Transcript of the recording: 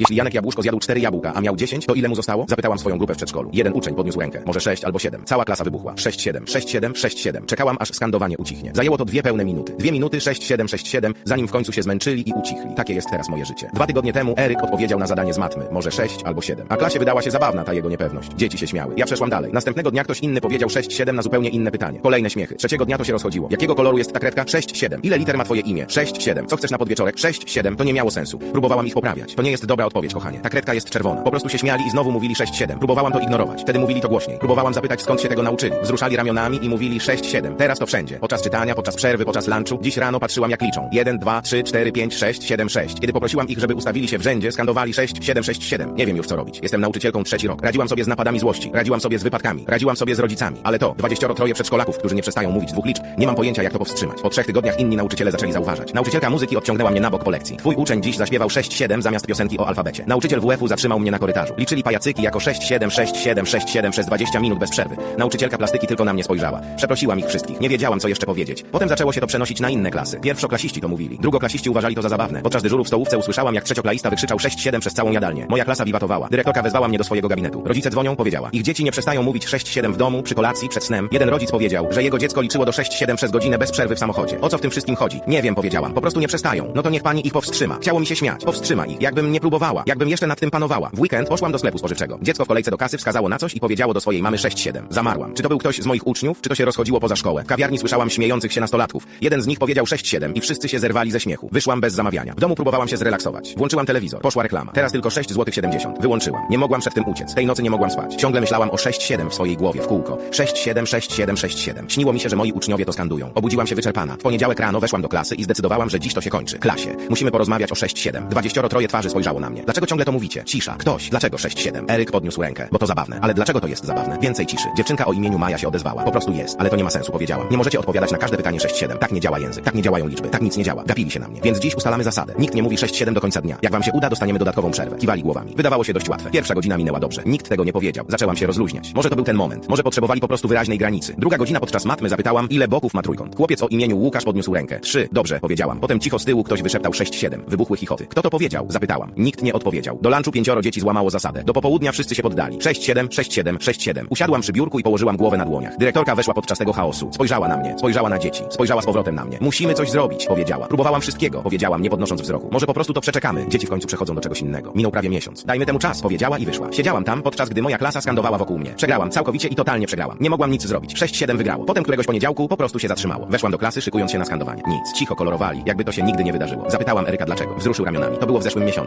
Jeśli Janek Jabłuszko zjadł 4 jabłka, a miał 10, to ile mu zostało? Zapytałam swoją grupę w przedszkolu. Jeden uczeń podniósł rękę, może 6 albo 7. Cała klasa wybuchła. 6, 7, 6, 7, 6, 7. Czekałam, aż skandowanie ucichnie. Zajęło to dwie pełne minuty. Dwie minuty, 6, 7, 6, 7, zanim w końcu się zmęczyli i ucichli. Takie jest teraz moje życie. Dwa tygodnie temu Eryk odpowiedział na zadanie z matmy, może 6 albo 7. A klasie wydała się zabawna ta jego niepewność. Dzieci się śmiały. Ja przeszłam dalej. Następnego dnia ktoś inny powiedział 6, 7 na zupełnie inne pytanie. Kolejne śmiechy. Trzeciego dnia to się rozchodziło. Jakiego koloru jest ta kredka? 6, 7. Ile liter ma twoje imię? 6, 7. Co chcesz na podwieczorek? 6, 7. To nie miało sensu. Próbowałam ich poprawiać. To nie jest dobra odpowiedź, kochanie. Ta kredka jest czerwona. Po prostu się śmiali i znowu mówili 6, 7. Próbowałam to ignorować. Wtedy mówili to głośniej. Próbowałam zapytać skąd się tego nauczyli. Wzruszali ramionami i mówili 6, 7. Teraz to wszędzie. Podczas czytania, podczas przerwy, podczas lunchu. Dziś rano patrzyłam jak liczą. 1, 2, 3, 4, 5, 6, 7, 6. Kiedy poprosiłam ich, żeby ustawili się w rzędzie, skandowali 6, 7, 6, 7. Nie wiem już co robić. Jestem nauczycielką trzeci rok. Radziłam sobie z napadami złości. Radziłam sobie z wypadkami. Radziłam sobie z rodzicami. Ale to, 23 przedszkolaków, którzy nie przestają mówić dwóch liczb, nie mam pojęcia jak to powstrzymać. Po trzech tygodniach inni nauczyciele zaczęli zauważać. Nauczycielka muzyki odciągnęła mnie na bok po lekcji. Twój uczeń dziś zaśpiewał 6, 7 zamiast piosenki o alfabecie. Nauczyciel WF-u zatrzymał mnie na korytarzu. Liczyli pajacyki jako 6, 7, 6, 7, 6, 7 przez 20 minut bez przerwy. Nauczycielka plastyki tylko na mnie spojrzała. Przeprosiłam ich wszystkich. Nie wiedziałam co jeszcze powiedzieć. Potem zaczęło się to przenosić na inne klasy. Pierwszoklasiści to mówili. Drugoklasiści uważali to za zabawne. Podczas dyżuru w stołówce usłyszałam jak trzecioklaista wykrzyczał 6, 7 przez całą jadalnię. Moja klasa wiwatowała. Dyrektorka wezwała mnie do swojego gabinetu. Rodzice dzwonią, powiedziała. Ich dzieci nie przestają mówić 6, 7 w domu, przy kolacji, przed snem. Jeden rodzic powiedział, że jego dziecko liczyło do 6, 7 przez godzinę bez przerwy w samochodzie. O co w tym wszystkim chodzi? Nie wiem, powiedziałam. Po prostu nie przestają. No to niech pani ich powstrzyma. Chciało mi się śmiać. Powstrzyma ich. Jakbym nie próbowała. Jakbym jeszcze nad tym panowała. W weekend poszłam do sklepu spożywczego. Dziecko w kolejce do kasy wskazało na coś i powiedziało do swojej mamy 6-7. Zamarłam. Czy to był ktoś z moich uczniów, czy to się rozchodziło poza szkołę? W kawiarni słyszałam śmiejących się nastolatków. Jeden z nich powiedział 6-7 i wszyscy się zerwali ze śmiechu. Wyszłam bez zamawiania. W domu próbowałam się zrelaksować. Włączyłam telewizor. Poszła reklama. Teraz tylko 6 zł 70. Wyłączyłam. Nie mogłam przed tym uciec. Tej nocy nie mogłam spać. Ciągle myślałam o 6-7 w swojej głowie w kółko. 6-7, 6-7, 6-7. Śniło mi się, że moi uczniowie to skandują. Obudziłam się wyczerpana. W poniedziałek rano weszłam do klasy i zdecydowałam, że dziś to się kończy. Klasie. Musimy porozmawiać o 6-7. Dwadzieścioro troje twarzy spojrzało na mnie. Dlaczego ciągle to mówicie? Cisza. Ktoś. Dlaczego 6-7? Eryk podniósł rękę. Bo to zabawne. Ale dlaczego to jest zabawne? Więcej ciszy. Dziewczynka o imieniu Maja się odezwała. Po prostu jest. Ale to nie ma sensu, powiedziałam. Nie możecie odpowiadać na każde pytanie 6-7. Tak nie działa język. Tak nie działają liczby. Tak nic nie działa. Gapili się na mnie. Więc dziś ustalamy zasadę. Nikt nie mówi 6-7 do końca dnia. Jak wam się uda, dostaniemy dodatkową przerwę. Kiwali głowami. Wydawało się dość łatwe. Pierwsza godzina minęła dobrze. Nikt tego nie powiedział. Zaczęłam się rozluźniać. Może to był ten moment. Może potrzebowali po prostu wyraźnej granicy. Druga godzina podczas matmy zapytałam, ile boków ma trójkąt. Chłopiec o imieniu Łukasz podniósł rękę. Trzy. Dobrze, powiedziałam. Potem cicho z tyłu ktoś wyszeptał 6-7. Wybuchły chichoty. Kto to powiedział? Zapytałam. Nikt nie odpowiedział. Do lunchu pięcioro dzieci złamało zasadę. Do popołudnia wszyscy się poddali. 6-7, 6-7, 6-7. Usiadłam przy biurku i położyłam głowę na dłoniach. Dyrektorka weszła podczas tego chaosu. Spojrzała na mnie, spojrzała na dzieci, spojrzała z powrotem na mnie. Musimy coś zrobić, powiedziała. Próbowałam wszystkiego, powiedziałam, nie podnosząc wzroku. Może po prostu to przeczekamy. Dzieci w końcu przechodzą do czegoś innego. Minął prawie miesiąc. Dajmy temu czas, powiedziała i wyszła. Siedziałam tam, podczas gdy moja klasa skandowała wokół mnie. Przegrałam całkowicie i totalnie przegrałam. Nie mogłam nic zrobić. 6-7 wygrało. Potem któregoś poniedziałku po prostu się zatrzymało. Weszłam do klasy, szykując się na skandowanie. Nic. Cicho kolorowali, jakby to się nigdy nie wydarzyło. Zapytałam Eryka dlaczego. Wzruszył ramionami. To było w zeszłym miesiącu.